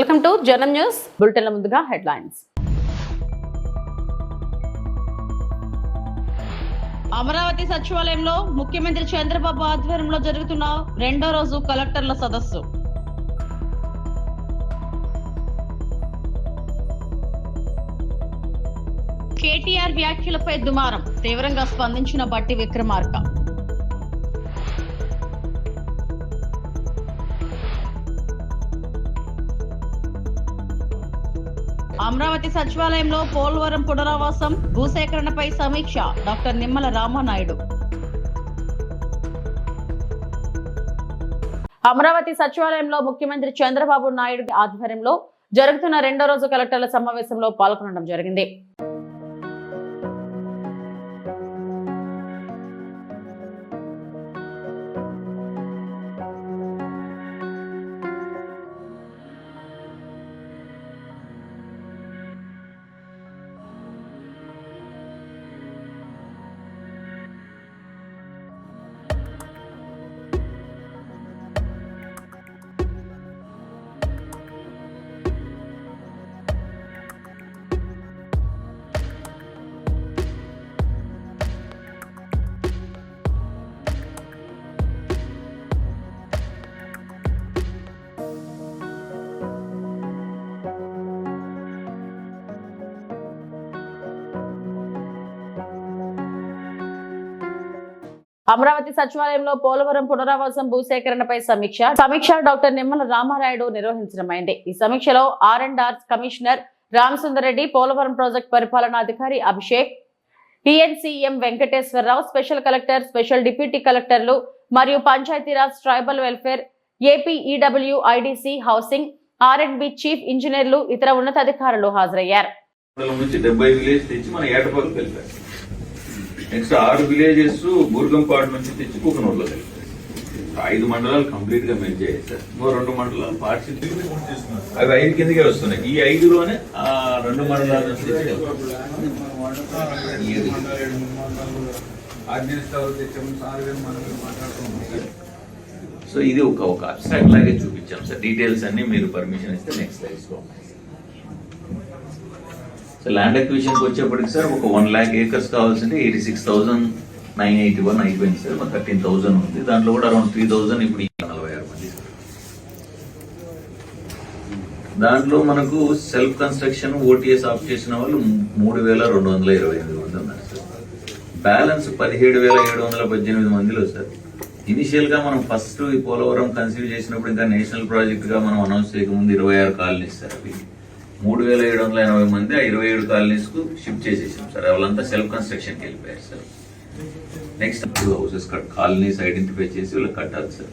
Welcome to Janam news బులెటిన్ల ముందుగా headlines. Amaravati సచివాలయంలో ముఖ్యమంత్రి చంద్రబాబు ఆధ్వర్యంలో జరుగుతున్న రెండో రోజు కలెక్టర్ల సదస్సు. కేటీఆర్ వ్యాఖ్యలపై దుమారం తీవ్రంగా స్పందించిన బట్టి విక్రమార్క. అమరావతి సచివాలయంలో పోలవరం పునరావాసం భూసేకరణపై సమీక్ష డాక్టర్ నిమ్మల రామానాయుడు. అమరావతి సచివాలయంలో ముఖ్యమంత్రి చంద్రబాబు నాయుడు ఆధ్వర్యంలో జరుగుతున్న రెండో రోజు కలెక్టర్ల సమావేశంలో పాల్గొనడం జరిగింది. అమరావతి సచివాలయంలో పోలవరం పునరావాసం భూసేకరణపై సమీక్ష. సమీక్ష డాక్టర్ నిమ్మల రామారాయుడు నిర్వహించడమైంది ఈ సమీక్షలో R and R commissioner Ramasundareddy Polavaram project పరిపాలనాధికారి Abhishek TNCM Venkateswararao special collector special deputy కలెక్టర్లు మరియు Panchayatiraj tribal welfare APEW IDC housing R and B chief ఇంజనీర్లు ఇతర ఉన్నతాధికారులు హాజరయ్యారు. నెక్స్ట్ ఆరు విలేజెస్ బూర్గంపాడు నుంచి తెచ్చి కుకనూరులో కలిపారు ఐదు మండలాలు కంప్లీట్గా మెయిన్ చేయాలి సార్. ఇంకో రెండు మండలాలు పార్ట్స్ అవి ఐదు కిందకే వస్తున్నాయి. ఈ ఐదులోనే ఆ రెండు మండలాల నుంచి. సో ఇది ఒక ఒక అబ్స్ట్రాక్ట్ లాగే చూపించాం సార్. డీటెయిల్స్ అన్ని మీరు పర్మిషన్ ఇస్తే నెక్స్ట్ స్లైడ్స్లో ఉన్నాయి సో ల్యాండ్ అక్విజిషన్కి వచ్చేప్పటికి సార్ ఒక one lakh acres కావాల్సింటే eighty six thousand nine eighty one అయిపోయింది సార్. ఒక థర్టీన్ థౌసండ్ ఉంది. దాంట్లో కూడా అరౌండ్ త్రీ థౌసండ్ ఇప్పుడు నలభై ఆరు మంది దాంట్లో మనకు సెల్ఫ్ కన్స్ట్రక్షన్ ఓటీఎస్ ఆఫ్ చేసిన వాళ్ళు మూడు వేల రెండు వందల ఇరవై ఎనిమిది మంది ఉన్నారు సార్. బ్యాలెన్స్ పదిహేడు వేల ఏడు వందల పద్దెనిమిది మందిలో సార్. ఇనిషియల్గా మనం ఫస్ట్ ఈ పోలవరం కన్సీవ్ చేసినప్పుడు ఇంకా నేషనల్ ప్రాజెక్ట్గా మనం అనౌన్స్ చేయకముందు ఇరవై ఆరు కాలనీస్ సార్ అవి. మూడు వేల ఏడు వందల ఎనభై మంది ఆ ఇరవై ఏడు కాలనీస్కు షిఫ్ట్ చేసేసాం సార్. వాళ్ళంతా సెల్ఫ్ కన్స్ట్రక్షన్కి వెళ్ళిపోయారు sir. Next houses cut colonies identify చేసి వీళ్ళకి కట్టాలి సార్.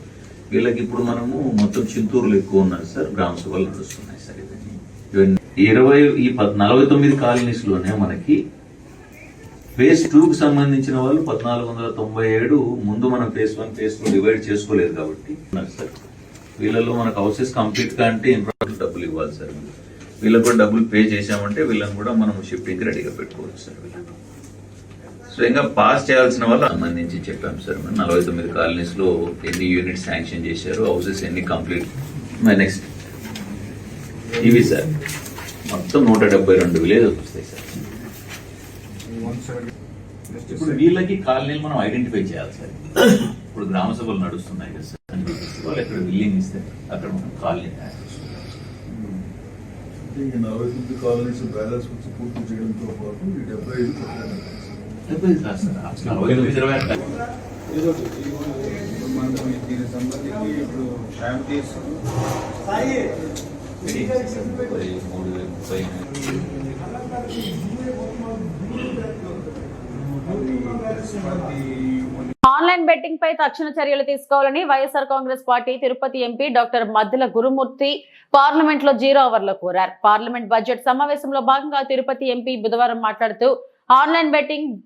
వీళ్ళకి ఇప్పుడు మనము మొత్తం చింతూరులో ఎక్కువ ఉన్నారు సార్. గ్రామ సభలు నడుస్తున్నాయి సార్ ఇవన్నీ. ఇరవై ఈ నలభై తొమ్మిది కాలనీస్లోనే మనకి ఫేజ్ టూకి సంబంధించిన వాళ్ళు పద్నాలుగు వందల తొంభై ఏడు ముందు మనం phase one phase two divide చేసుకోలేదు కాబట్టి సార్. వీళ్ళలో మనకు హౌసెస్ కంప్లీట్గా అంటే ఇన్ఫ్రాస్ట్రక్చర్ డబ్బులు ఇవ్వాలి సార్. వీళ్ళకు కూడా డబ్బులు పే చేసామంటే వీళ్ళని కూడా మనం షిఫ్టింగ్కి రెడీగా పెట్టుకోవచ్చు సార్ వీళ్ళని. సో ఇంకా పాస్ చేయాల్సిన వాళ్ళు సంబంధించి చెప్పాం సార్ మనం. నలభై తొమ్మిది కాలనీస్లో ఎన్ని యూనిట్స్ శాంక్షన్ చేశారు హౌసెస్ ఎన్ని కంప్లీట్ మై నెక్స్ట్ ఇవి సార్. మొత్తం నూట డెబ్బై రెండు విలేజ్ వస్తాయి సార్. ఇప్పుడు వీళ్ళకి కాలనీలు మనం ఐడెంటిఫై చేయాలి సార్. ఇప్పుడు గ్రామ సభలు నడుస్తున్నాయి కదా సార్. వాళ్ళు ఎక్కడ విల్లింగ్ ఇస్తే అక్కడ మనం కాలనీ చేసుకుంటాం. ఈ నలభై తొమ్మిది కాలనీస్ బ్యాలెన్స్ వచ్చి పూర్తి చేయడంతో పాటు ఈ డెబ్బై ఐదు. డెబ్బై ఐదు దీనికి సంబంధించి ఇప్పుడు మూడు ముప్పై ఆన్లైన్ బెట్టింగ్ పై తక్షణ చర్యలు తీసుకోవాలని YSR Congress party Tirupati MP doctor Maddila Gurumoorthy పార్లమెంట్లో జీరో అవర్లు కోరారు. పార్లమెంట్ బడ్జెట్ సమావేశంలో భాగంగా తిరుపతి ఎంపీ బుధవారం మాట్లాడుతూ ఆన్లైన్ బెట్టింగ్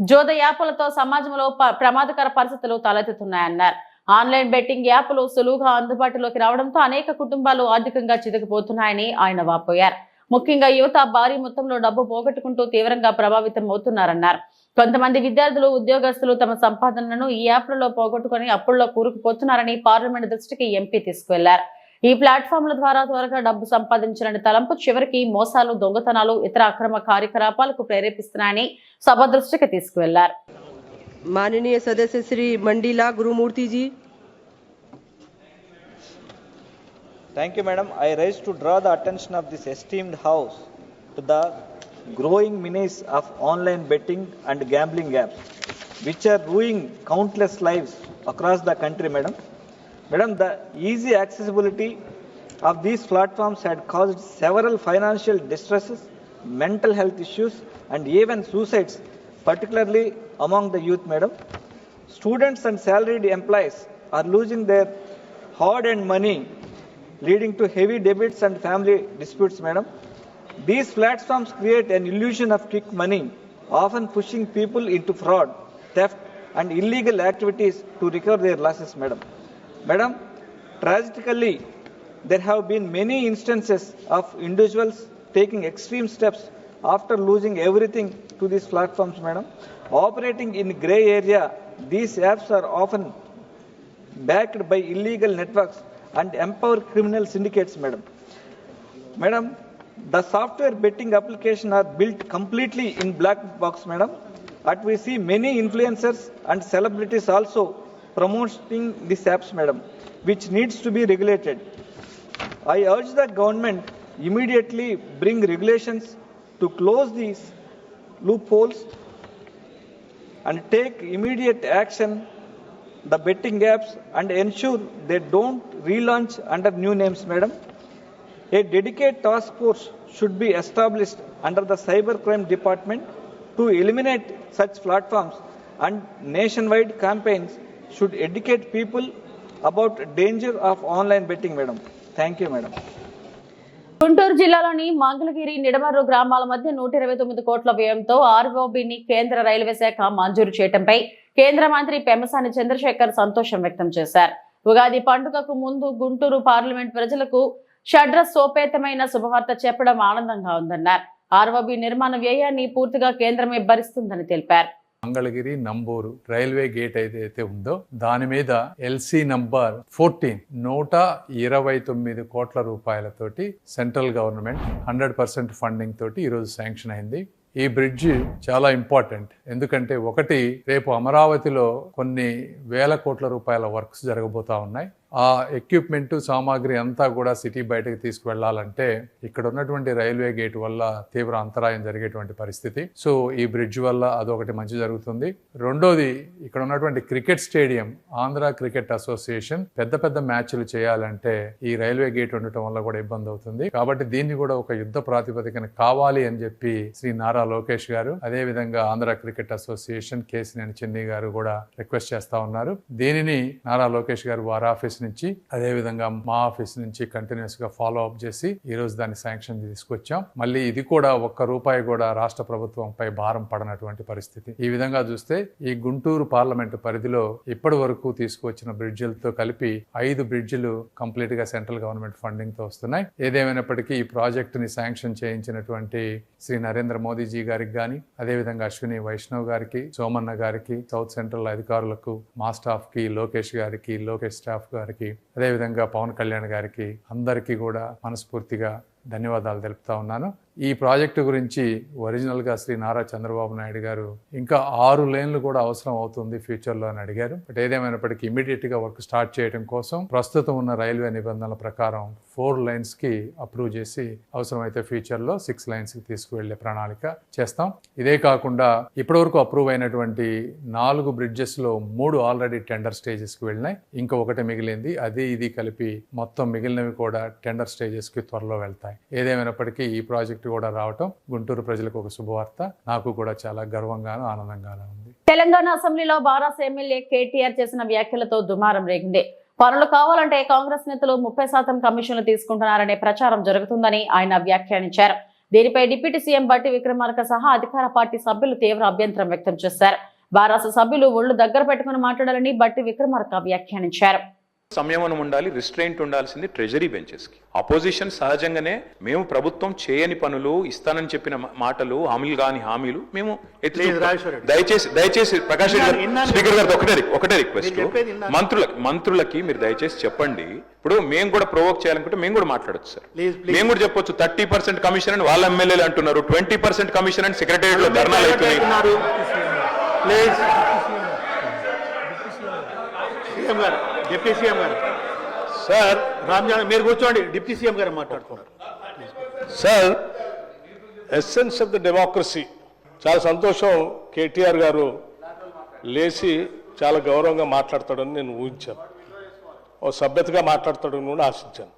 జోద యాపులతో సమాజంలో ప- ప్రమాదకర పరిస్థితులు తలెత్తుతున్నాయన్నారు. ఆన్లైన్ బెట్టింగ్ యాప్లు సులువుగా అందుబాటులోకి రావడంతో అనేక కుటుంబాలు ఆర్థికంగా చితికిపోతున్నాయని ఆయన వాపోయారు. ముఖ్యంగా యువత భారీ మొత్తంలో డబ్బు పోగొట్టుకుంటూ తీవ్రంగా ప్రభావితం అవుతున్నారన్నారు. కొంతమంది విద్యార్థులు ఉద్యోగస్తులు తమ సంపాదనను ఈ యాప్లలో పోగొట్టుకుని అప్పుల్లో కూరుకుపోతున్నారని పార్లమెంట్ దృష్టికి ఎంపీ తీసుకువెళ్ళారు. ఈ ప్లాట్ఫామ్ల ద్వారా త్వరగా డబ్బు సంపాదించాలని తలంపు చివరికి మోసాలు దొంగతనాలు ఇతర అక్రమ కార్యకలాపాలకు ప్రేరేపిస్తున్నాయని సభ దృష్టికి తీసుకువెళ్ళారు. మాననీయ సదస్య Shri Maddila Gurumoorthyji. Thank you madam I rise to draw the attention of this esteemed house to the growing menace of online betting and gambling apps, which are ruining countless lives across the country, madam. Madam, the easy accessibility of these platforms had caused several financial distresses, mental health issues, and even suicides, particularly among the youth, madam. Students and salaried employees are losing their hard-earned money, leading to heavy debits and family disputes, madam. These platforms create an illusion of quick money, often pushing people into fraud, theft, and illegal activities to recover their losses, madam. Madam, tragically, there have been many instances of individuals taking extreme steps after losing everything to these platforms, madam. Operating in gray area, these apps are often backed by illegal networks and empower criminal syndicates, madam. Madam, the software betting application are built completely in black box, madam. But we see many influencers and celebrities also promoting these apps, madam, which needs to be regulated. I urge the government immediately bring regulations to close these loopholes and take immediate action the betting apps and ensure they don't relaunch under new names, madam. A dedicated task force should be established under the cybercrime department to eliminate such platforms and nationwide campaigns should educate people about danger of online betting, madam. Thank you, madam. Guntur జిల్లాలోని మంగళగిరి నిడమర్రు గ్రామాల మధ్య నూట ఇరవై తొమ్మిది కోట్ల వ్యయంతో ఆర్ఓబిని కేంద్ర railway శాఖ మంజూరు చేయడంపై కేంద్ర మంత్రి పెమ్మసాని చంద్రశేఖర్ సంతోషం వ్యక్తం చేశారు ఉగాది పండుగకు ముందు గుంటూరు పార్లమెంట్ ప్రజలకు షడ్ర సోపేతమైన శుభవార్త చెప్పడం ఆనందంగా ఉందన్నారు. ఆర్ఓబి నిర్మాణ వ్యయాన్ని పూర్తిగా కేంద్రమే భరిస్తుందని తెలిపారు. మంగళగిరి నంబూరు రైల్వే గేట్ ఏదైతే ఉందో దాని మీద ఎల్సి నంబర్ ఫోర్టీన్ నూట ఇరవై తొమ్మిది కోట్ల రూపాయలతోటి central government hundred percent funding తోటి ఈరోజు శాంక్షన్ అయింది. ఈ బ్రిడ్జ్ చాలా ఇంపార్టెంట్. ఎందుకంటే ఒకటి రేపు అమరావతిలో కొన్ని వేల కోట్ల రూపాయల వర్క్స్ జరగబోతా ఉన్నాయి. ఆ ఎక్విప్మెంట్ సామాగ్రి అంతా కూడా సిటీ బయటకు తీసుకువెళ్ళాలంటే ఇక్కడ ఉన్నటువంటి రైల్వే గేట్ వల్ల తీవ్ర అంతరాయం జరిగేటువంటి పరిస్థితి. సో ఈ బ్రిడ్జ్ వల్ల అదొకటి మంచి జరుగుతుంది. రెండోది ఇక్కడ ఉన్నటువంటి cricket stadium Andhra cricket association పెద్ద పెద్ద మ్యాచ్లు చేయాలంటే ఈ రైల్వే గేట్ ఉండటం వల్ల కూడా ఇబ్బంది అవుతుంది. కాబట్టి దీన్ని కూడా ఒక యుద్ధ ప్రాతిపదికన కావాలి అని చెప్పి శ్రీ నారా లోకేష్ గారు అదే విధంగా ఆంధ్ర క్రికెట్ అసోసియేషన్ కేసినేని చిన్ని గారు కూడా రిక్వెస్ట్ చేస్తా ఉన్నారు. దీనిని నారా లోకేష్ గారు వారి ఆఫీస్ నుంచి అదే విధంగా మా ఆఫీస్ నుంచి కంటిన్యూస్గా ఫాలో అప్ చేసి ఈ రోజు దాన్ని శాంక్షన్ తీసుకొచ్చాం. మళ్ళీ ఇది కూడా ఒక్క రూపాయి కూడా రాష్ట్ర ప్రభుత్వంపై భారం పడనటువంటి పరిస్థితి. ఈ విధంగా చూస్తే ఈ గుంటూరు పార్లమెంటు పరిధిలో ఇప్పటి వరకు తీసుకువచ్చిన బ్రిడ్జిలతో కలిపి ఐదు బ్రిడ్జిలు కంప్లీట్గా సెంట్రల్ గవర్నమెంట్ ఫండింగ్తో వస్తున్నాయి. ఏదేమైనప్పటికీ ఈ ప్రాజెక్ట్ని శాంక్షన్ చేయించినటువంటి శ్రీ నరేంద్ర మోదీజీ గారికి కానీ అదేవిధంగా అశ్విని వైష్ణవ్ గారికి సోమన్న గారికి సౌత్ సెంట్రల్ అధికారులకు మా స్టాఫ్కి లోకేష్ గారికి లోకేష్ స్టాఫ్ గారికి అదేవిధంగా పవన్ కళ్యాణ్ గారికి అందరికీ కూడా మనస్ఫూర్తిగా ధన్యవాదాలు తెలుపుతా ఉన్నాను. ఈ ప్రాజెక్టు గురించి ఒరిజినల్గా శ్రీ నారా చంద్రబాబు నాయుడు గారు ఇంకా ఆరు లేన్లు కూడా అవసరం అవుతుంది ఫ్యూచర్లో అని అడిగారు. బట్ ఏదేమైనప్పటికీ ఇమీడియట్గా వర్క్ స్టార్ట్ చేయడం కోసం ప్రస్తుతం ఉన్న రైల్వే నిబంధనల ప్రకారం ఫోర్ లైన్స్కి అప్రూవ్ చేసి అవసరమైతే ఫ్యూచర్లో సిక్స్ లైన్స్కి తీసుకువెళ్ళే ప్రణాళిక చేస్తాం. ఇదే కాకుండా ఇప్పటివరకు అప్రూవ్ అయినటువంటి నాలుగు బ్రిడ్జెస్లో మూడు ఆల్రెడీ టెండర్ స్టేజెస్కి వెళ్ళినాయి. ఇంకా ఒకటి మిగిలింది. అది ఇది కలిపి మొత్తం మిగిలినవి కూడా టెండర్ స్టేజెస్కి త్వరలో వెళ్తాయి. ఏదేమైనప్పటికీ ఈ ప్రాజెక్టు కూడా రావటం గుంటూరు ప్రజలకు ఒక శుభవార్త. నాకు కూడా చాలా గర్వంగాను ఆనందంగాను ఉంది. తెలంగాణ అసెంబ్లీలో బారాస్ ఎమ్మెల్యే కేటీఆర్ చేసిన వ్యాఖ్యలతో దుమారం రేగింది. పనులు కావాలంటే కాంగ్రెస్ నేతలు ముప్పై శాతం కమిషన్లు తీసుకుంటున్నారనే ప్రచారం జరుగుతుందని ఆయన వ్యాఖ్యానించారు. దీనిపై డిప్యూటీ సీఎం బట్టి విక్రమార్క సహా అధికార పార్టీ సభ్యులు తీవ్ర అభ్యంతరం వ్యక్తం చేశారు. బారాస సభ్యులు ఒళ్ళు దగ్గర పెట్టుకుని మాట్లాడాలని బట్టి విక్రమార్క వ్యాఖ్యానించారు. సంయమనం ఉండాలి రిస్ట్రెయింట్ ఉండాల్సింది ట్రెజరీ బెంచెస్కి. అపోజిషన్ సహజంగానే మేము ప్రభుత్వం చేయని పనులు ఇస్తానని చెప్పిన మాటలు హామీలు కాని హామీలు మేము. దయచేసి దయచేసి ప్రకాష్ రెడ్డి గారు స్పీకర్ గారితో ఒకటే ఒకటే రిక్వెస్ట్ మంత్రులకి మంత్రులకి మీరు దయచేసి చెప్పండి. ఇప్పుడు మేము కూడా ప్రొవోక్ చేయాలనుకుంటే మేము కూడా మాట్లాడొచ్చు సార్. మేము కూడా చెప్పొచ్చు థర్టీ పర్సెంట్ కమిషన్ అని వాళ్ళ ఎమ్మెల్యేలు అంటున్నారు. ట్వంటీ పర్సెంట్ కమిషన్ అని సెక్రటరియట్లో ధర్నాలు అవుతున్నాయి. గారు. డిప్యూటీ సీఎం గారు. సార్. రామ్జాన్ మీరు కూర్చోండి. డిప్యూటీ సీఎం గారు మాట్లాడుతున్నారు. Sir essence of the democracy చాలా సంతోషం కేటీఆర్ గారు లేచి చాలా గౌరవంగా మాట్లాడతాడని నేను ఊహించాను. ఓ సభ్యతగా మాట్లాడతాడని కూడా ఆశించాను.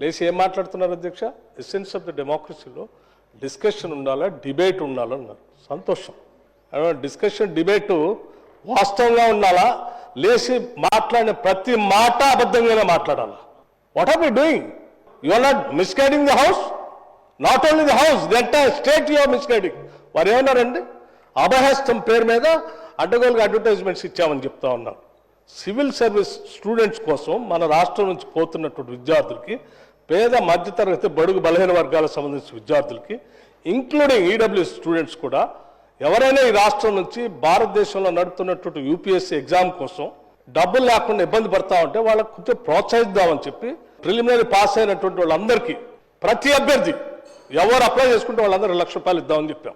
లేచి ఏం మాట్లాడుతున్నారు అధ్యక్ష? ఎస్సెన్స్ ఆఫ్ ద డెమోక్రసీలో డిస్కషన్ ఉండాలా డిబేట్ ఉండాలా అన్నారు సంతోషం డిస్కషన్ డిబేటు వాస్తవంగా ఉండాలా? లేచి మాట్లాడిన ప్రతి మాట అబద్ధంగానే మాట్లాడాలి? What are you doing you are not misguiding the house not only the house the entire state your misguiding వారు ఏమన్నారండి అభహస్తం పేరు మీద అడ్డగోలుగా అడ్వర్టైజ్మెంట్స్ ఇచ్చామని చెప్తా ఉన్నారు సివిల్ సర్వీస్ స్టూడెంట్స్ కోసం మన రాష్ట్రం నుంచి పోతున్నటువంటి విద్యార్థులకి పేద మధ్యతరగతి బడుగు బలహీన వర్గాలకు సంబంధించిన విద్యార్థులకి ఇంక్లూడింగ్ ఈడబ్ల్యూ స్టూడెంట్స్ కూడా ఎవరైనా ఈ రాష్ట్రం నుంచి భారతదేశంలో నడుపుతున్నటువంటి యూపీఎస్సీ ఎగ్జామ్ కోసం డబ్బులు లేకుండా ఇబ్బంది పడతా ఉంటే వాళ్ళకు కొంచెం ప్రోత్సహిద్దామని చెప్పి ప్రిలిమినరీ పాస్ అయినటువంటి వాళ్ళందరికీ ప్రతి అభ్యర్థి ఎవరు అప్లై చేసుకుంటే వాళ్ళందరూ లక్ష రూపాయలు ఇద్దామని చెప్పాం.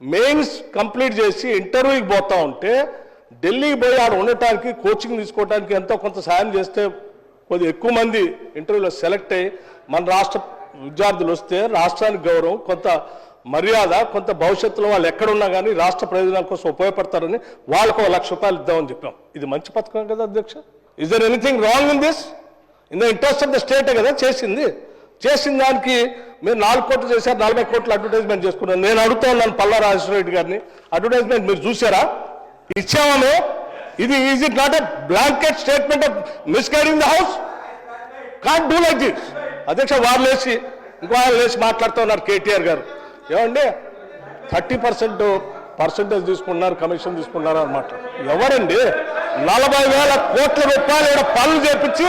మెయిన్స్ కంప్లీట్ చేసి ఇంటర్వ్యూకి పోతా ఉంటే ఢిల్లీకి పోయి ఆడ ఉండటానికి కోచింగ్ తీసుకోవడానికి ఎంతో కొంత సాయం చేస్తే కొద్ది ఎక్కువ మంది ఇంటర్వ్యూలో సెలెక్ట్ అయ్యి మన రాష్ట్ర విద్యార్థులు వస్తే రాష్ట్రానికి గౌరవం కొంత మర్యాద కొంత భవిష్యత్తులో వాళ్ళు ఎక్కడున్నా కానీ రాష్ట్ర ప్రయోజనాల కోసం ఉపయోగపడతారని వాళ్ళకు ఒక లక్ష రూపాయలు ఇద్దామని చెప్పాం. ఇది మంచి పథకం కదా అధ్యక్ష? Is there anything wrong in this in the interest of the స్టేటే కదా చేసింది. చేసిన దానికి మీరు నాలుగు కోట్లు చేశారు నలభై కోట్లు అడ్వర్టైజ్మెంట్ చేసుకున్నారు. నేను అడుగుతా ఉన్నాను పల్లా రాజేశ్వర రెడ్డి గారిని. అడ్వర్టైజ్మెంట్ మీరు చూసారా ఇచ్చామను? ఇది is it not a blanket statement of misguiding the house can't do like this అధ్యక్ష వారు లేచి ఇంకో వాళ్ళు లేచి మాట్లాడుతూ ఉన్నారు కేటీఆర్ గారు. ఏమండి? థర్టీ పర్సెంట్ పర్సెంటేజ్ తీసుకున్నారు కమిషన్ తీసుకున్నారు అనమాట ఎవరండి? నలభై వేల కోట్ల రూపాయలు ఈడ పనులు చేపించి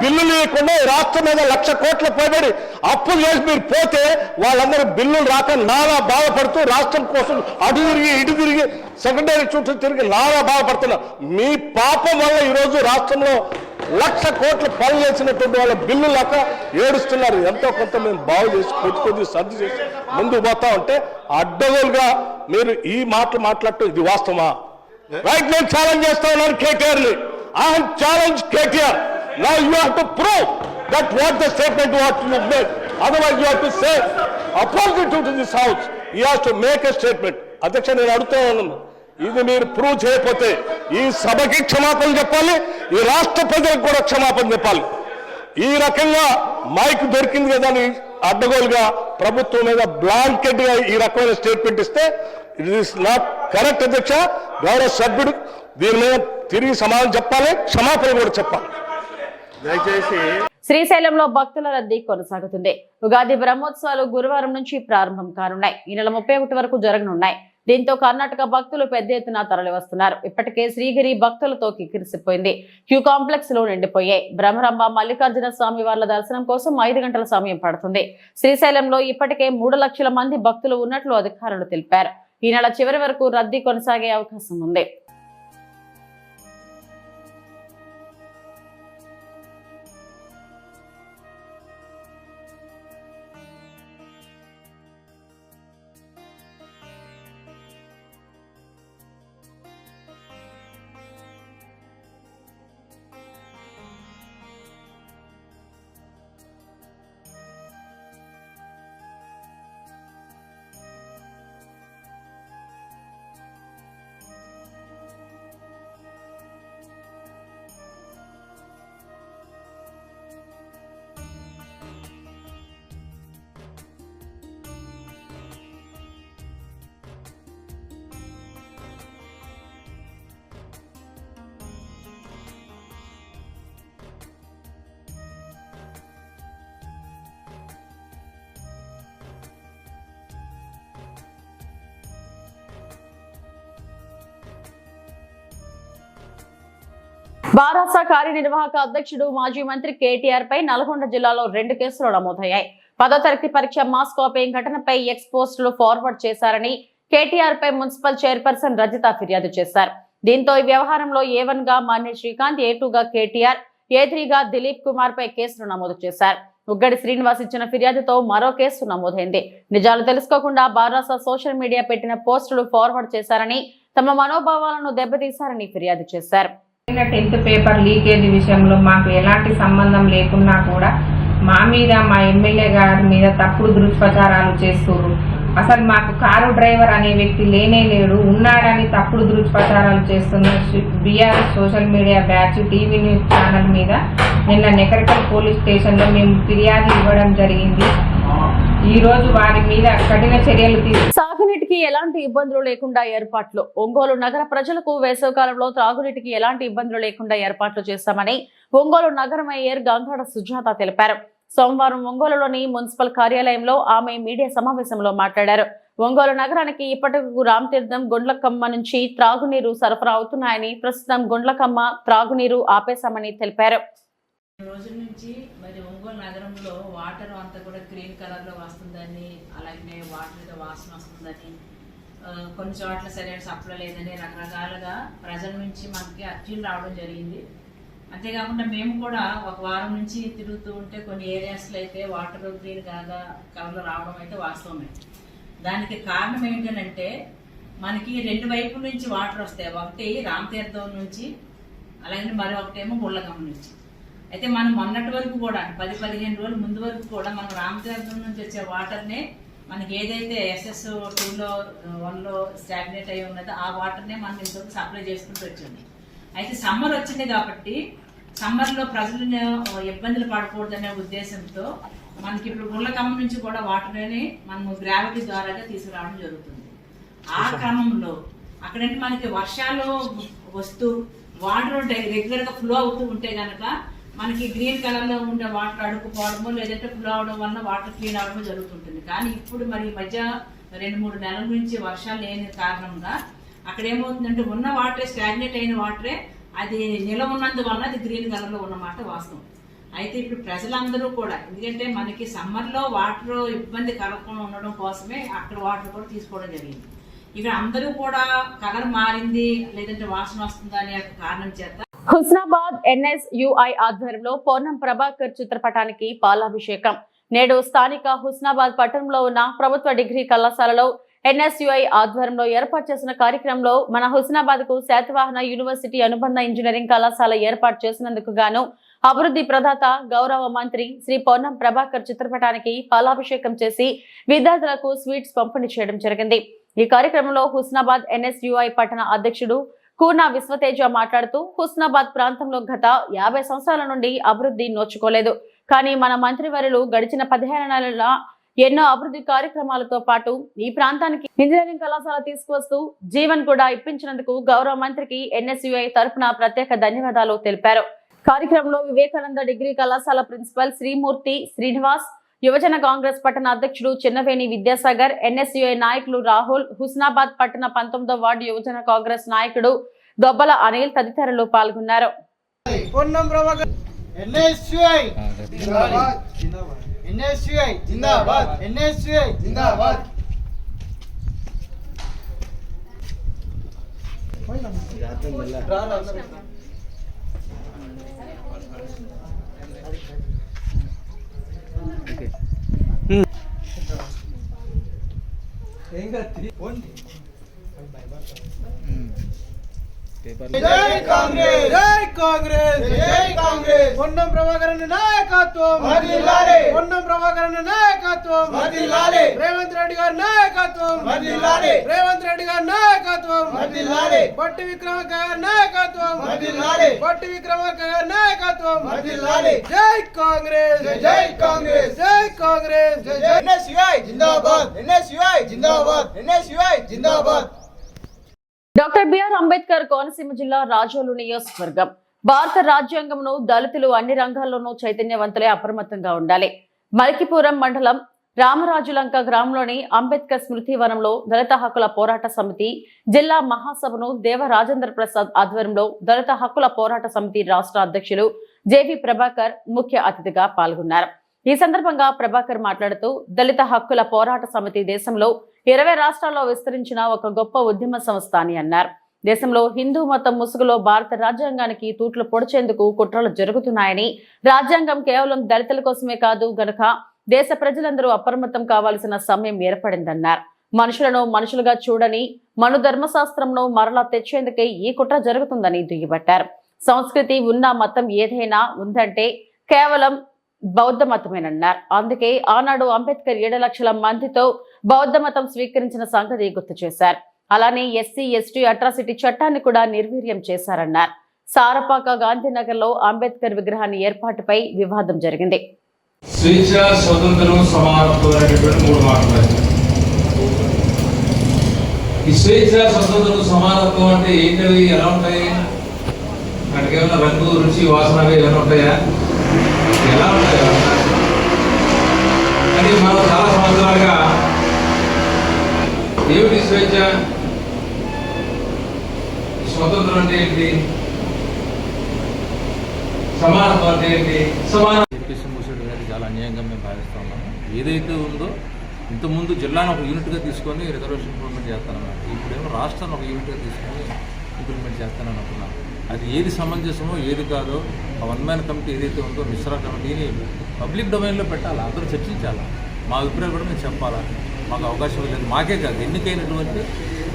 బిల్లులు ఇవ్వకుండా రాష్ట్రం మీద లక్ష కోట్ల పోబడి అప్పులు చేసి మీరు పోతే వాళ్ళందరూ బిల్లులు రాక నానా బాధపడుతూ రాష్ట్రం కోసం అటు తిరిగి ఇటు తిరిగి సెకండరీ చుట్టూ తిరిగి నానా బాధపడుతున్నారు. మీ పాపం వల్ల ఈరోజు రాష్ట్రంలో లక్ష కోట్ల పనులు చేసినటువంటి వాళ్ళ బిల్లు లేక ఏడుస్తున్నారు. ఎంతో కొంత మేము బాగు చేసి కొద్ది కొద్ది సర్ది చేసి ముందుకు పోతా ఉంటే అడ్డగోలుగా మీరు ఈ మాటలు మాట్లాడటం ఇది వాస్తవమా? రైట్ నేను ఛాలెంజ్ చేస్తా ఉన్నాను కేటీఆర్ని I challenge KTR. Now you have to prove that what the statement what you made otherwise you have to say opposite to this house you have to make a statement అధ్యక్ష నేను అడుగుతా ఉన్నాను. ఇది మీరు prove చేయకపోతే ఈ సభకి క్షమాపణ చెప్పాలి ఈ రాష్ట్ర ప్రజలకు కూడా క్షమాపణ చెప్పాలి. ఈ రకంగా మైక్ దొరికింది కదా అని అడ్డగోలుగా ప్రభుత్వం మీద బ్లాంకెట్గా ఈ రకమైన స్టేట్మెంట్ ఇస్తే ఇట్ ఈస్ నాట్ కరెక్ట్ అధ్యక్ష గౌరవ సభ్యుడు దీని మీద తిరిగి సమాధానం చెప్పాలి క్షమాపణ కూడా చెప్పాలి. దయచేసి శ్రీశైలంలో భక్తుల రద్దీ కొనసాగుతుంది. ఉగాది బ్రహ్మోత్సవాలు గురువారం నుంచి ప్రారంభం కానున్నాయి. ఈ నెల ముప్పై ఒకటి వరకు జరగనున్నాయి. దీంతో కర్ణాటక భక్తులు పెద్ద ఎత్తున తరలి వస్తున్నారు ఇప్పటికే శ్రీగిరి భక్తులతో కిక్కిరిసిపోయింది. క్యూ కాంప్లెక్స్లో నిండిపోయాయి. బ్రహ్మరంభ మల్లికార్జున స్వామి వార్ల దర్శనం కోసం ఐదు గంటల సమయం పడుతుంది. శ్రీశైలంలో ఇప్పటికే మూడు లక్షల మంది భక్తులు ఉన్నట్లు అధికారులు తెలిపారు. ఈ నెల చివరి వరకు రద్దీ కొనసాగే అవకాశం ఉంది. బారాస కార్యనిర్వాహక అధ్యక్షుడు మాజీ మంత్రి కేటీఆర్ పై నల్గొండ జిల్లాలో రెండు కేసులు నమోదయ్యాయి. పదో తరగతి పరీక్ష మాస్ కాపీయింగ్ ఘటనపై ఎక్స్ పోస్టులు ఫార్వర్డ్ చేశారని కేటీఆర్ పై మున్సిపల్ చైర్పర్సన్ రజిత ఫిర్యాదు చేశారు. దీంతో ఈ వ్యవహారంలో ఏ వన్గా మాన్య శ్రీకాంత్ ఏ టూ గా కేటీఆర్ ఏ త్రీగా దిలీప్ కుమార్ పై కేసులు నమోదు చేశారు. ఉగ్గడి శ్రీనివాస్ ఇచ్చిన ఫిర్యాదుతో మరో కేసు నమోదైంది. నిజాలు తెలుసుకోకుండా బారాస సోషల్ మీడియా పెట్టిన పోస్టులు ఫార్వర్డ్ చేశారని తమ మనోభావాలను దెబ్బతీశారని ఫిర్యాదు చేశారు. టెన్త్ పేపర్ లీకేజ్ విషయంలో మాకు ఎలాంటి సంబంధం లేకున్నా కూడా మా మీద మా ఎమ్మెల్యే గారి మీద తప్పుడు దుష్ప్రచారాలు చేస్తున్నారు అసలు మాకు కారు డ్రైవర్ అనే వ్యక్తి లేనే లేడు. ఉన్నాడని తప్పుడు దుష్ప్రచారాలు చేస్తున్న BR social media batch TV news channel మీద నిన్న నెకరకల్ పోలీస్ స్టేషన్లో మేము ఫిర్యాదు ఇవ్వడం జరిగింది. ఈ రోజు వారి మీద కఠిన చర్యలు తీసుకు సాగునీటికి ఎలాంటి ఇబ్బందులు లేకుండా ఏర్పాట్లు? ఒంగోలు నగర ప్రజలకు వేసవికాలంలో త్రాగునీటికి ఎలాంటి ఇబ్బందులు లేకుండా ఏర్పాట్లు చేస్తామని ఒంగోలు నగర మేయర్ గంగాడ సుజాత తెలిపారు. సోమవారం ఒంగోలులోని మున్సిపల్ కార్యాలయంలో ఆమె మీడియా సమావేశంలో మాట్లాడారు. ఒంగోలు నగరానికి ఇప్పటికు రామతీర్థం గుండ్లకమ్మ నుంచి త్రాగునీరు సరఫరా అవుతున్నాయని ప్రస్తుతం గుండ్లకమ్మ త్రాగునీరు ఆపేశామని తెలిపారు. రోజుల నుంచి మరి ఒంగోలు నగరంలో వాటర్ అంతా కూడా గ్రీన్ కలర్లో వస్తుందని అలాగే వాటర్ మీద వాసన వస్తుందని కొన్ని చోట్ల సరైన సప్లై లేదని రకరకాలుగా ప్రజల నుంచి మనకి అర్జీలు రావడం జరిగింది. అంతేకాకుండా మేము కూడా ఒక వారం నుంచి తిరుగుతూ ఉంటే కొన్ని ఏరియాస్లో అయితే వాటర్ గ్రీన్ కాగా కలర్లో రావడం అయితే వాస్తవమే. దానికి కారణం ఏంటంటే మనకి రెండు వైపుల నుంచి వాటర్ వస్తాయి. ఒకటి రామతీర్థం నుంచి అలాగే మరొకటేమో ముళ్ళగమ్మ నుంచి. అయితే మనం మొన్నటి వరకు కూడా పది పదిహేను రోజుల ముందు వరకు కూడా మనం రామతీర్థం నుంచి వచ్చే వాటర్నే మనకి ఏదైతే ఎస్ఎస్ టూలో వన్లో స్టాగ్నేట్ అయి ఉన్నదో ఆ వాటర్నే మనం ఇంతవరకు సప్లై చేసుకుంటూ వచ్చింది అయితే సమ్మర్ వచ్చింది కాబట్టి సమ్మర్లో ప్రజలను ఇబ్బందులు పడకూడదనే ఉద్దేశంతో మనకి ఇప్పుడు గుళ్ళకమ్మ నుంచి కూడా వాటర్ని మనము గ్రావిటీ ద్వారాగా తీసుకురావడం జరుగుతుంది. ఆ క్రమంలో అక్కడంటే మనకి వర్షాలు వస్తూ వాటర్ రెగ్యులర్గా ఫ్లో అవుతూ ఉంటే గనక మనకి గ్రీన్ కలర్లో ఉండే వాటర్ అడుక్కుపోవడము లేదంటే ఫుల్ అవడం వల్ల వాటర్ క్లీన్ అవడము జరుగుతుంటుంది. కానీ ఇప్పుడు మరి ఈ మధ్య రెండు మూడు నెలల నుంచి వర్షాలు లేని కారణంగా అక్కడ ఏమవుతుందంటే ఉన్న వాటరే స్టాగ్నేట్ అయిన వాటరే అది నిలవ ఉన్నందువల్ల అది గ్రీన్ కలర్లో ఉన్నమాట వాస్తవం. అయితే ఇప్పుడు ప్రజలందరూ కూడా ఎందుకంటే మనకి సమ్మర్లో వాటర్ ఇబ్బంది కలగకుండా ఉండడం కోసమే అక్కడ వాటర్ కూడా తీసుకోవడం జరిగింది. ఇక్కడ అందరూ కూడా కలర్ మారింది లేదంటే వాసన వస్తుందా అనే కారణం చేత హుస్నాబాద్ ఎన్ఎస్యుఐ ఆధ్వర్యంలో పూర్ణం ప్రభాకర్ చిత్రపటానికి పాలాభిషేకం. నేడు స్థానిక హుస్నాబాద్ పట్టణంలో ఉన్న ప్రభుత్వ డిగ్రీ కళాశాలలో ఎన్ఎస్యుఐ ఆధ్వర్యంలో ఏర్పాటు చేసిన కార్యక్రమంలో మన హుస్నాబాద్కు శాతవాహన యూనివర్సిటీ అనుబంధ ఇంజనీరింగ్ కళాశాల ఏర్పాటు చేసినందుకు గాను అభివృద్ధి ప్రదాత గౌరవ మంత్రి శ్రీ పొన్నం ప్రభాకర్ చిత్రపటానికి పాలాభిషేకం చేసి విద్యార్థులకు స్వీట్స్ పంపిణీ చేయడం జరిగింది. ఈ కార్యక్రమంలో హుస్నాబాద్ ఎన్ఎస్యుఐ పట్టణ అధ్యక్షుడు కూర్నా విశ్వతేజ మాట్లాడుతూ హుస్నాబాద్ ప్రాంతంలో గత యాభై సంవత్సరాల నుండి అభివృద్ధి నోచుకోలేదు. కానీ మన మంత్రివర్యులు గడిచిన పదిహేను నెలల ఎన్నో అభివృద్ధి కార్యక్రమాలతో పాటు ఈ ప్రాంతానికి ఇంజనీరింగ్ కళాశాల తీసుకువస్తూ జీవన్ కూడా ఇప్పించినందుకు గౌరవ మంత్రికి ఎన్ఎస్యుఐ తరఫున ప్రత్యేక ధన్యవాదాలు తెలిపారు. కార్యక్రమంలో వివేకానంద డిగ్రీ కళాశాల ప్రిన్సిపల్ శ్రీమూర్తి శ్రీనివాస్ యువజన కాంగ్రెస్ పట్టణ అధ్యక్షుడు చిన్నవేణి విద్యాసాగర్ ఎన్ఎస్యుఐ నాయకులు రాహుల్ హుస్నాబాద్ పట్టణ పంతొమ్మిదో వార్డు యువజన కాంగ్రెస్ నాయకుడు దొబ్బల అనిల్ తదితరులు పాల్గొన్నారు. ఎన్ఎస్యుఐ జిందాబాద్ ఎన్ఎస్యుఐ జిందాబాద్ ఎన్ఎస్యుఐ జిందాబాద్ జై కాంగ్రెస్ జై కాంగ్రెస్ జై కాంగ్రెస్ పొన్నం ప్రభాకరన్ నాయకత్వం! పొన్నం ప్రభాకరన్ నాయకత్వం! రేవంత్ రెడ్డి గారి నాయకత్వం! రేవంత్ రెడ్డి గారి నాయకత్వం! బట్టి విక్రమార్క గారి నాయకత్వం! బట్టి విక్రమార్క గారి నాయకత్వం! జై కాంగ్రెస్! జై కాంగ్రెస్! జై కాంగ్రెస్! జై! ఎన్ఎస్యుఐ జిందాబాద్! ఎన్ఎస్యుఐ జిందాబాద్! ఎన్ఎస్యుఐ జిందాబాద్! డాక్టర్ బిఆర్ అంబేద్కర్ కోనసీమ జిల్లా రాజోలు నియోజకవర్గం. భారత రాజ్యాంగంను దళితులు అన్ని రంగాల్లోనూ చైతన్యవంతులే అప్రమత్తంగా ఉండాలి. మలికిపురం మండలం రామరాజులంక గ్రామంలోని అంబేద్కర్ స్మృతి వనంలో దళిత హక్కుల పోరాట సమితి జిల్లా మహాసభను దేవ రాజేంద్ర ప్రసాద్ ఆధ్వర్యంలో దళిత హక్కుల పోరాట సమితి రాష్ట్ర అధ్యక్షులు జేవి ప్రభాకర్ ముఖ్య అతిథిగా పాల్గొన్నారు. ఈ సందర్భంగా ప్రభాకర్ మాట్లాడుతూ దళిత హక్కుల పోరాట సమితి దేశంలో ఇరవై రాష్ట్రాల్లో విస్తరించిన ఒక గొప్ప ఉద్యమ సంస్థ అని అన్నారు. దేశంలో హిందూ మతం ముసుగులో భారత రాజ్యాంగానికి తూట్లు పొడిచేందుకు కుట్రలు జరుగుతున్నాయని రాజ్యాంగం కేవలం దళితుల కోసమే కాదు గనక దేశ ప్రజలందరూ అప్రమత్తం కావాల్సిన సమయం ఏర్పడిందన్నారు. మనుషులను మనుషులుగా చూడని మను ధర్మశాస్త్రంను మరలా తెచ్చేందుకే ఈ కుట్ర జరుగుతుందని దుయ్యబట్టారు. సంస్కృతి ఉన్న మతం ఏదైనా ఉందంటే కేవలం బౌద్ధ మతమేనన్నారు. అందుకే ఆనాడు అంబేద్కర్ ఏడు లక్షల మందితో బౌద్ధ మతం స్వీకరించిన సంగతి గుర్తు చేశారు. అలానే ఎస్సీ ఎస్టీ అట్రాసిటీ చట్టాన్ని కూడా నిర్వీర్యం చేశారన్నారు. సారపాక గాంధీనగర్లో అంబేద్కర్ విగ్రహాన్ని ఏర్పాటుపై వివాదం జరిగింది. స్వేచ్ఛ స్వతంత్రం సమానత్వం అనేటువంటి మూడు మాటలు ఈ స్వేచ్ఛ స్వతంత్రం సమానత్వం అంటే ఏంటవి? ఎలా ఉంటాయి? వాటికి ఏమైనా రంగు రుచి వాసన అవి ఏమైనా ఉంటాయా? ఎలా ఉంటాయి? అవన్నీ? మనం చాలా సంవత్సరాలుగా దేవుడి స్వేచ్ఛ స్వతంత్రం అంటే ఏంటి? సమానత్వం అంటే ఏంటి? సమాన చాలా అన్యాయంగా మేము భావిస్తా ఉన్నాము. ఏదైతే ఉందో ఇంతకుముందు జిల్లాను ఒక యూనిట్గా తీసుకొని రిజర్వేషన్ ఇంప్లిమెంట్ చేస్తానన్నారు. ఇప్పుడేమో రాష్ట్రాన్ని ఒక యూనిట్గా తీసుకొని ఇంప్లిమెంట్ చేస్తానని అనుకున్నాను అది ఏది సమంజసమో ఏది కాదో ఆ వన్ మ్యాన్ కమిటీ ఏదైతే ఉందో మిశ్రా కమిటీని పబ్లిక్ డొమైన్లో పెట్టాలా? అందరూ చర్చించాలా? మా అభిప్రాయం కూడా మేము చెప్పాలా? మాకు అవకాశం లేదు. మాకే కాదు ఎన్నికైనటువంటి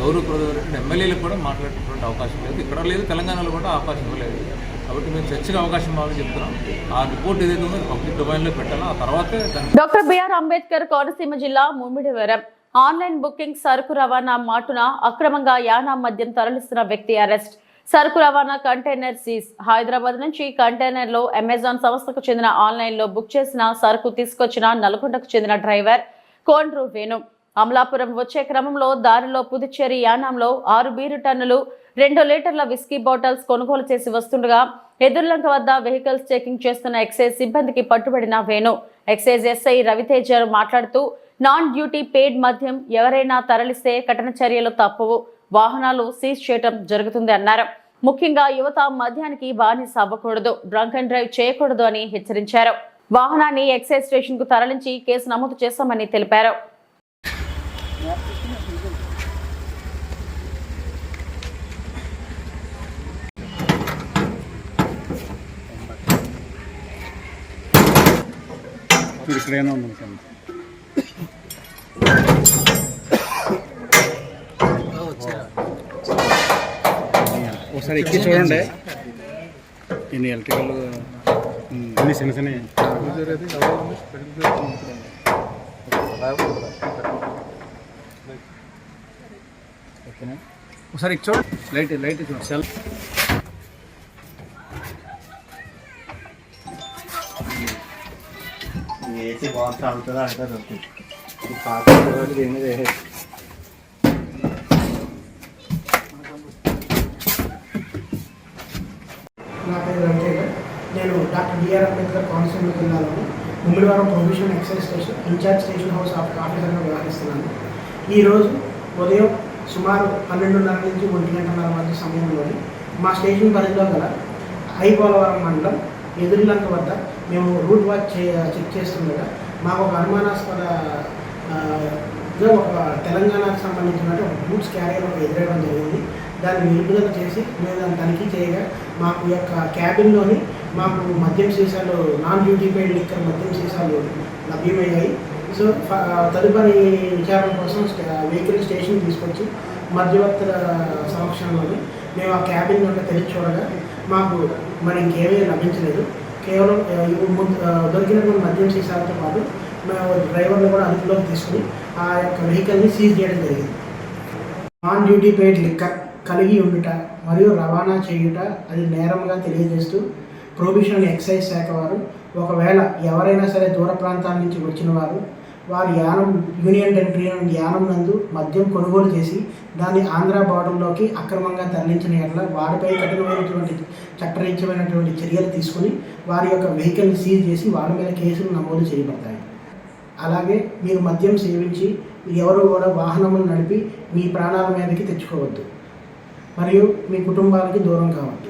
గౌరవప్రదమైనటువంటి ఎమ్మెల్యేలకు కూడా మాట్లాడేటువంటి అవకాశం లేదు. ఇక్కడ లేదు తెలంగాణలో కూడా అవకాశం ఇవ్వలేదు. కాబట్టి మేము చర్చకు అవకాశం ఇవ్వాలని చెప్తున్నాం. ఆ రిపోర్ట్ ఏదైతే ఉందో పబ్లిక్ డొమైన్లో పెట్టాలా? ఆ తర్వాతే డాక్టర్ బిఆర్ అంబేద్కర్ కోనసీమ జిల్లా ముమ్మిడివరం ఆన్లైన్ బుకింగ్ సరుకు రవాణా మాటున అక్రమంగా యానా మద్యం తరలిస్తున్న వ్యక్తి అరెస్ట్. సరుకు రవాణా కంటైనర్ సీజ్. హైదరాబాద్ నుంచి కంటైనర్లో అమెజాన్ సంస్థకు చెందిన ఆన్లైన్లో బుక్ చేసిన సరుకు తీసుకొచ్చిన నల్గొండకు చెందిన డ్రైవర్. కోండ్రు వేణు. అమలాపురం వచ్చే క్రమంలో దారిలో పుదుచ్చేరి యానంలో ఆరు బీరు టన్నులు రెండు లీటర్ల విస్కీ బాటిల్స్ కొనుగోలు చేసి వస్తుండగా ఎదుర్లంక వద్ద వెహికల్స్ చెకింగ్ చేస్తున్న ఎక్సైజ్ సిబ్బందికి పట్టుబడిన వేణు. ఎక్సైజ్ ఎస్ఐ రవితేజ మాట్లాడుతూ నాన్ డ్యూటీ పెయిడ్ మద్యం ఎవరైనా తరలిస్తే కఠిన చర్యలు తప్పవు. వాహనాలు సీజ్ చేయటం జరుగుతుంది అన్నారు. ముఖ్యంగా యువత మద్యానికి బానిస అవ్వకూడదు డ్రంక్ అండ్ డ్రైవ్ చేయకూడదు అని హెచ్చరించారు. వాహనాన్ని ఎక్సైజ్ స్టేషన్కు తరలించి కేసు నమోదు చేశామని తెలిపారు. ఇక్కడైనా ఒకసారి ఎక్కి చూడండి. ఇన్ని ఎలక్ట్రికల్ అన్ని చిన్న చిన్న ఒకసారి ఎక్కి చూడండి లైట్ లైట్ చూడండి సెల్. ఏసీ బాగా తాగుతుందా అంటారు నా పేరు రవితేజ నేను డాక్టర్ బిఆర్ అంబేద్కర్ కోనసీమ జిల్లాలోని Mummidivaram provisional excise station in charge station house of ఆఫీసర్గా వ్యవహరిస్తున్నాను. ఈరోజు ఉదయం సుమారు పన్నెండున్నర నుంచి ఒంటి గంటన్నర మధ్య సమయంలోని మా స్టేషన్ పరిధిలో గల ఐపోలవరం మండలం ఎదురులంక వద్ద మేము రూట్ వాచ్ చే చెక్ చేస్తుండగా మాకు ఒక అనుమానాస్పద ఒక తెలంగాణకు సంబంధించినటువంటి ఒక గూడ్స్ క్యారియర్ ఒక ఎదురవడం జరిగింది. దాన్ని నిలుపుదల చేసి మేము దాన్ని తనిఖీ చేయగా మాకు యొక్క క్యాబిన్లోని మాకు మద్యం సీసాలు నాన్ డ్యూటీ పెయిడ్ లిక్కర్ మద్యం సీసాలు లభ్యమయ్యాయి. సో తదుపరి విచారణ కోసం వెహికల్ స్టేషన్ తీసుకొచ్చి మధ్యవర్తుల సమక్షంలోని మేము ఆ క్యాబిన్ యొక్క తెరిచి చూడగా మాకు మరి ఇంకేమీ లభించలేదు. కేవలం ఆ, ముందు దొరికినటువంటి మద్యం సీసాలతో పాటు మేము డ్రైవర్ని కూడా అదుపులోకి తీసుకుని ఆ యొక్క వెహికల్ని సీజ్ చేయడం జరిగింది. నాన్ డ్యూటీ పెయిడ్ లిక్కర్ కలిగి ఉండుట మరియు రవాణా చేయుట అది నేరంగా తెలియజేస్తూ ప్రొబిషన్ ఎక్సైజ్ శాఖ వారు ఒకవేళ ఎవరైనా సరే దూర ప్రాంతాల నుంచి వచ్చిన వారు వారి యానం యూనియన్ టెరిటరీ నుండి యానం నందు మద్యం కొనుగోలు చేసి దాన్ని ఆంధ్ర బార్డర్లోకి అక్రమంగా తరలించిన ఎడల వారిపై కఠినమైనటువంటి చట్టరీత్యమైనటువంటి చర్యలు తీసుకుని వారి యొక్క వెహికల్ని సీజ్ చేసి వారి మీద కేసులు నమోదు చేయబడతాయి. అలాగే మీరు మద్యం సేవించి ఎవరు కూడా వాహనములు నడిపి మీ ప్రాణాల మీదకి తెచ్చుకోవద్దు. మరియు మీ కుటుంబాలకి దూరం కావద్దు.